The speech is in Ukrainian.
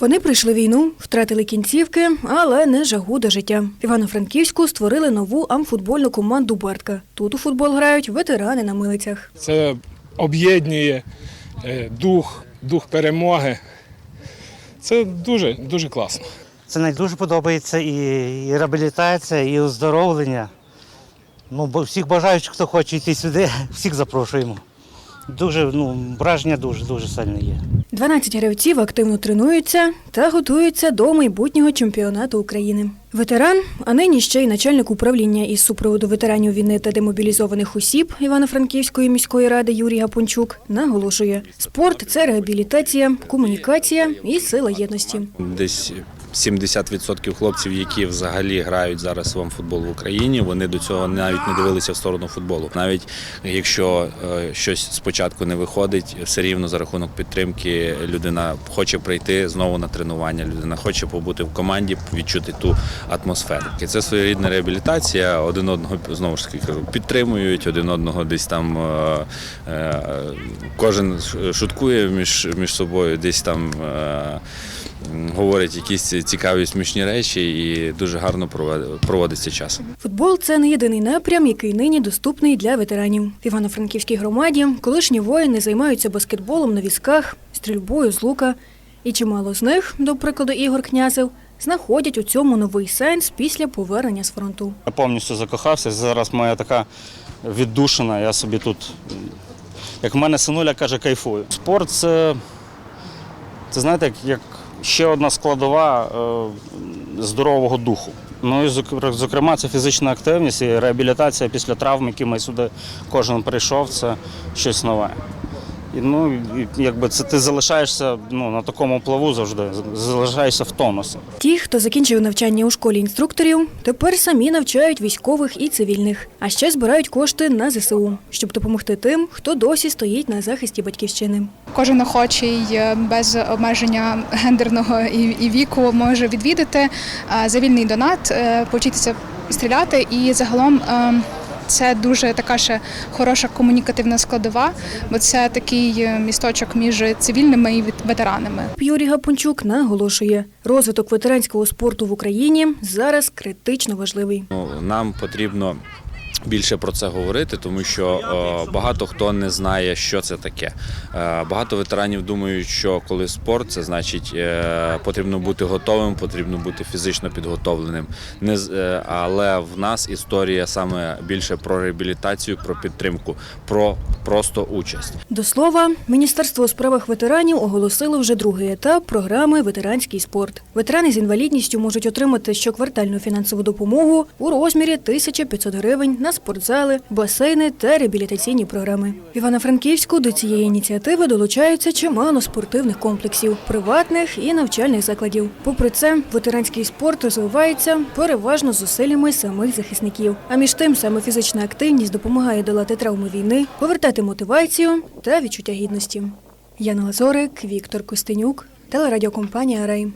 Вони пройшли війну, втратили кінцівки, але не жагу до життя. В Івано-Франківську створили нову амфутбольну команду Бартка. Тут у футбол грають ветерани на милицях. Це об'єднує е, дух, дух перемоги. Це дуже, дуже класно. Це навіть дуже подобається і, і реабілітація, і оздоровлення. Ну, всіх бажаючих, хто хоче йти сюди, всіх запрошуємо. Дуже, ну, враження дуже, дуже сильне є. 12 гравців активно тренуються та готуються до майбутнього чемпіонату України. Ветеран, а нині ще й начальник управління із супроводу ветеранів війни та демобілізованих осіб Івано-Франківської міської ради Юрій Гапончук наголошує: спорт це реабілітація, комунікація і сила єдності. Десь 70% хлопців, які взагалі грають зараз вам футбол в Україні, вони до цього навіть не дивилися в сторону футболу. Навіть якщо е, щось спочатку не виходить, все рівно за рахунок підтримки людина хоче прийти знову на тренування. Людина хоче побути в команді, відчути ту атмосферу. І це своєрідна реабілітація. Один одного знову ж таки кажу, підтримують один одного десь там. е, е, Кожен шуткує між, між собою, десь там. е, говорить якісь цікаві смішні речі і дуже гарно проводиться час. Футбол це не єдиний напрям, який нині доступний для ветеранів. В Івано-Франківській громаді колишні воїни займаються баскетболом на візках, стрільбою з лука. І чимало з них, до прикладу Ігор Князев, знаходять у цьому новий сенс після повернення з фронту. Я повністю закохався. Зараз моя така віддушина. Я собі тут, як в мене синуля каже, кайфую. Спорт це, це знаєте, як ще одна складова е, здорового духу. Ну і зокрема, це фізична активність і реабілітація після травм, які ми сюди кожен прийшов, це щось нове. І, ну, і, якби це ти залишаєшся ну, на такому плаву завжди, залишаєшся в тонусі. Ті, хто закінчив навчання у школі інструкторів, тепер самі навчають військових і цивільних, а ще збирають кошти на ЗСУ, щоб допомогти тим, хто досі стоїть на захисті батьківщини. Кожен охочий е, без обмеження гендерного і, і віку може відвідати е, за вільний донат, е, повчитися стріляти. І загалом е, це дуже така ще хороша комунікативна складова, бо це такий е, місточок між цивільними і вет- ветеранами. Юрій Гапунчук наголошує, розвиток ветеранського спорту в Україні зараз критично важливий. Ну, нам потрібно. Більше про це говорити, тому що е, багато хто не знає, що це таке. Е, багато ветеранів думають, що коли спорт, це значить е, потрібно бути готовим, потрібно бути фізично підготовленим. Не, е, але в нас історія саме більше про реабілітацію, про підтримку, про просто участь. До слова, Міністерство у справах ветеранів оголосило вже другий етап програми Ветеранський спорт. Ветерани з інвалідністю можуть отримати щоквартальну фінансову допомогу у розмірі 1500 гривень на спортзали, басейни та реабілітаційні програми. В Івано-Франківську до цієї ініціативи долучаються чимало спортивних комплексів, приватних і навчальних закладів. Попри це, ветеранський спорт розвивається переважно зусиллями самих захисників. А між тим, саме фізична активність допомагає долати травми війни, повертати мотивацію та відчуття гідності. Яна Лазорик, Віктор Костенюк, телерадіокомпанія Рей.